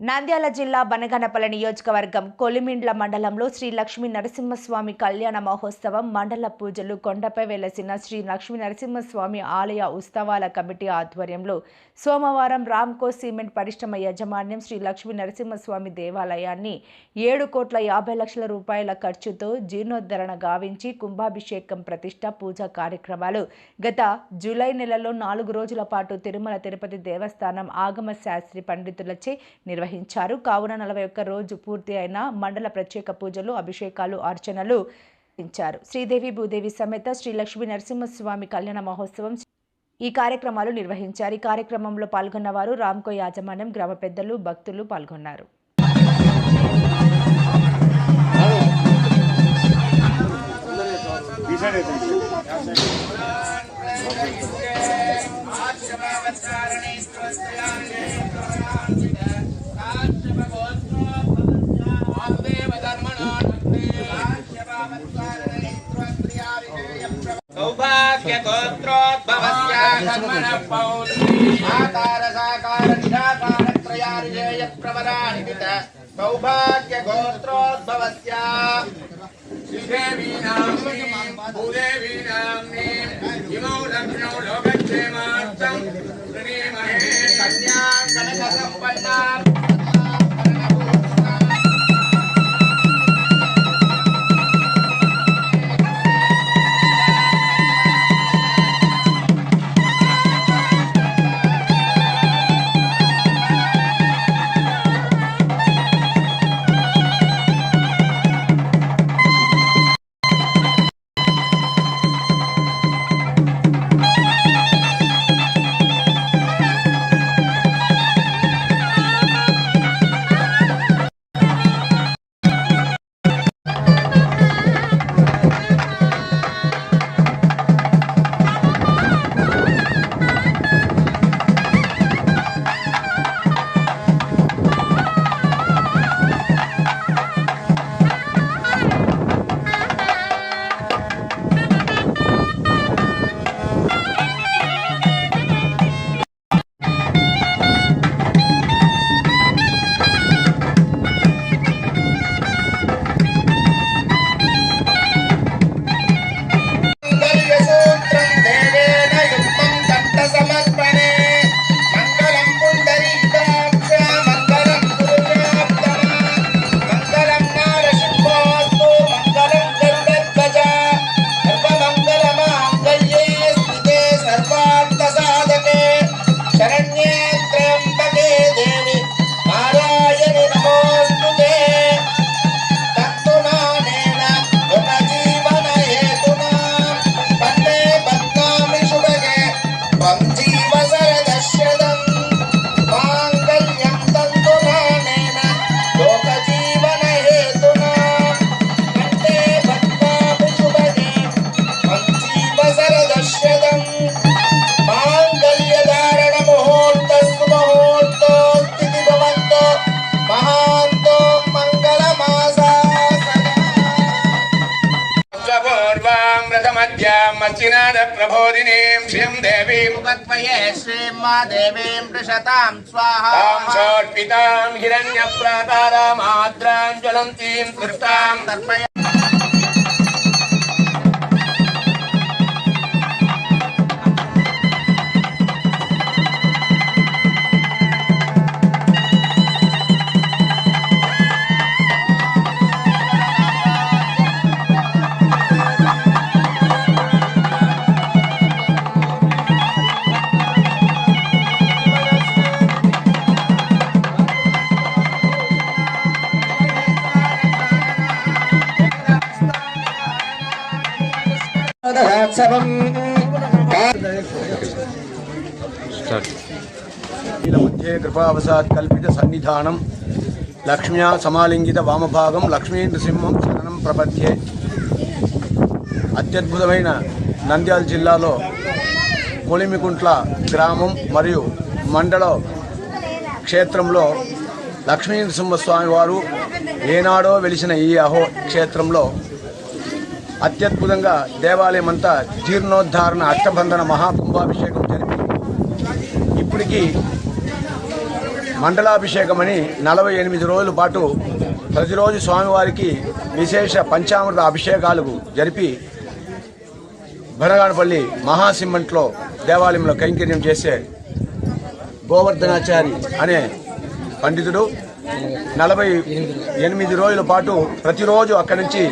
నంద్యాల జిల్లా బనగనపల్లి నియోజకవర్గం కొలిమిండ్ల మండలంలో శ్రీ లక్ష్మీ నరసింహస్వామి కళ్యాణ మహోత్సవం మండల పూజలు కొండపై వెలసిన శ్రీ లక్ష్మీ నరసింహస్వామి ఆలయ ఉత్సవాల కమిటీ ఆధ్వర్యంలో సోమవారం రామ్కో సిమెంట్ పరిశ్రమ యాజమాన్యం శ్రీ లక్ష్మీ నరసింహస్వామి దేవాలయాన్ని ఏడు కోట్ల యాభై లక్షల రూపాయల ఖర్చుతో జీర్ణోద్ధరణ గావించి కుంభాభిషేకం ప్రతిష్ట పూజా కార్యక్రమాలు. గత జూలై నెలలో నాలుగు రోజుల పాటు తిరుమల తిరుపతి దేవస్థానం ఆగమ శాస్త్రి పండితులచే నిర్వహించారు. కావున నలభై ఒక్క రోజు పూర్తి అయిన మండల ప్రత్యేక పూజలు అభిషేకాలు అర్చనలు నిర్వహించారు శ్రీదేవి భూదేవి సమేత శ్రీ లక్ష్మీ నరసింహస్వామి కళ్యాణ మహోత్సవం ఈ కార్యక్రమాలు నిర్వహించారు. ఈ కార్యక్రమంలో పాల్గొన్న వారు రామ్కో యాజమాన్యం గ్రామ పెద్దలు భక్తులు పాల్గొన్నారు. गोत्रोद्भवस्याकर्मणः पौत्री आकारसाकार निराकारत्रयारिजेयप्रवराणित सौभाग्यगोत्रोद्भवस्या श्रीदेवीनां कन्या మచ్చినాద ప్రబోధినీం శ్రీం దేవీం ఉపత్వయే శ్రీం మా దేవీం ఋషతాం స్వాహా షోట్పితాం హిరణ్య ప్రాకారామాద్రాం జ్వలంతీం దృష్టాం తర్పయ మహోత్సవం మధ్యే కృపావసాత్ కల్పిత సన్నిధానం లక్ష్మ్యా సమాలింగిత వామభాగం లక్ష్మీనృసింహం చరణం ప్రపద్యే అత్యద్భుతమైన నంద్యాల జిల్లాలో కొలిమికుంట్ల గ్రామం మరియు మండల క్షేత్రంలో లక్ష్మీనరసింహస్వామి వారు ఏనాడో వెలిసిన ఈ అహో క్షేత్రంలో అత్యద్భుతంగా దేవాలయం అంతా జీర్ణోద్ధారణ అష్టబంధన మహాకుంభాభిషేకం జరిపి ఇప్పటికీ మండలాభిషేకం అని నలభై ఎనిమిది రోజుల పాటు ప్రతిరోజు స్వామివారికి విశేష పంచామృత అభిషేకాలు జరిపి భనగానపల్లి మహాసింహంట్లో దేవాలయంలో కైంకర్యం చేసే గోవర్ధనాచారి అనే పండితుడు. నలభై ఎనిమిది రోజుల పాటు ప్రతిరోజు అక్కడి నుంచి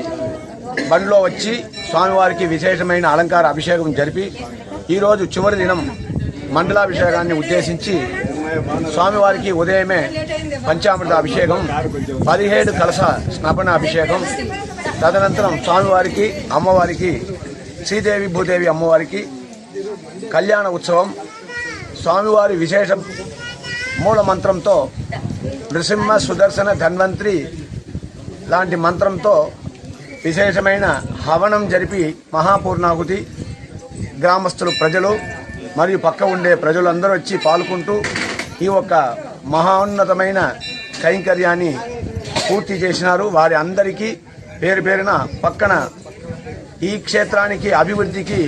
బండ్లో వచ్చి స్వామివారికి విశేషమైన అలంకార అభిషేకం జరిపి ఈరోజు చివరి దినం మండలాభిషేకాన్ని ఉద్దేశించి స్వామివారికి ఉదయమే పంచామృత అభిషేకం పదిహేడు కలస స్నపన అభిషేకం తదనంతరం స్వామివారికి అమ్మవారికి శ్రీదేవి భూదేవి అమ్మవారికి కళ్యాణ ఉత్సవం స్వామివారి విశేష మూల మంత్రంతో నృసింహ సుదర్శన ధన్వంతరి లాంటి మంత్రంతో విశేషమైన హవనం జరిపి మహాపూర్ణాహుతి గ్రామస్తులు ప్రజలు మరియు పక్క ఉండే ప్రజలందరూ వచ్చి పాల్గొంటూ ఈ యొక్క మహోన్నతమైన కైంకర్యాన్ని పూర్తి చేసినారు. వారి అందరికీ పేరు పేరున పక్కన ఈ క్షేత్రానికి అభివృద్ధికి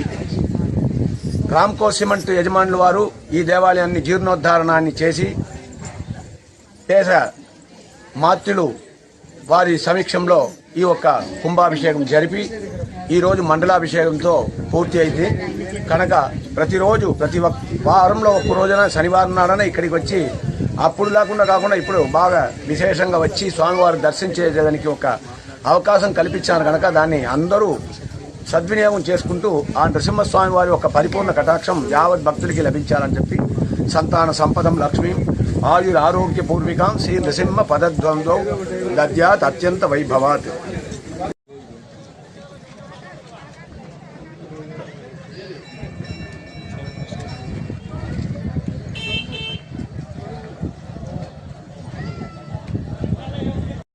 రామ్కో సిమెంట్ యజమానులు వారు ఈ దేవాలయాన్ని జీర్ణోద్ధారణాన్ని చేసి దేశ మాత్యులు వారి సమీక్షంలో ఈ యొక్క కుంభాభిషేకం జరిపి ఈరోజు మండలాభిషేకంతో పూర్తి అయింది. కనుక ప్రతిరోజు ప్రతి ఒక్క వారంలో ఒక్క రోజున శనివారం నాడన ఇక్కడికి వచ్చి అప్పుడు లేకుండా కాకుండా ఇప్పుడు బాగా విశేషంగా వచ్చి స్వామివారి దర్శించేదానికి ఒక అవకాశం కల్పించాను కనుక దాన్ని అందరూ సద్వినియోగం చేసుకుంటూ ఆ నరసింహస్వామి వారి యొక్క పరిపూర్ణ కటాక్షం యావత్ భక్తులకి లభించాలని చెప్పి సంతాన సంపదం లక్ష్మీ ఆయుర ఆరోగ్య పూర్వికం శ్రీ నృసింహ పదద్వంద్వం. దద్యాత్ అత్యంత వైభవాత్.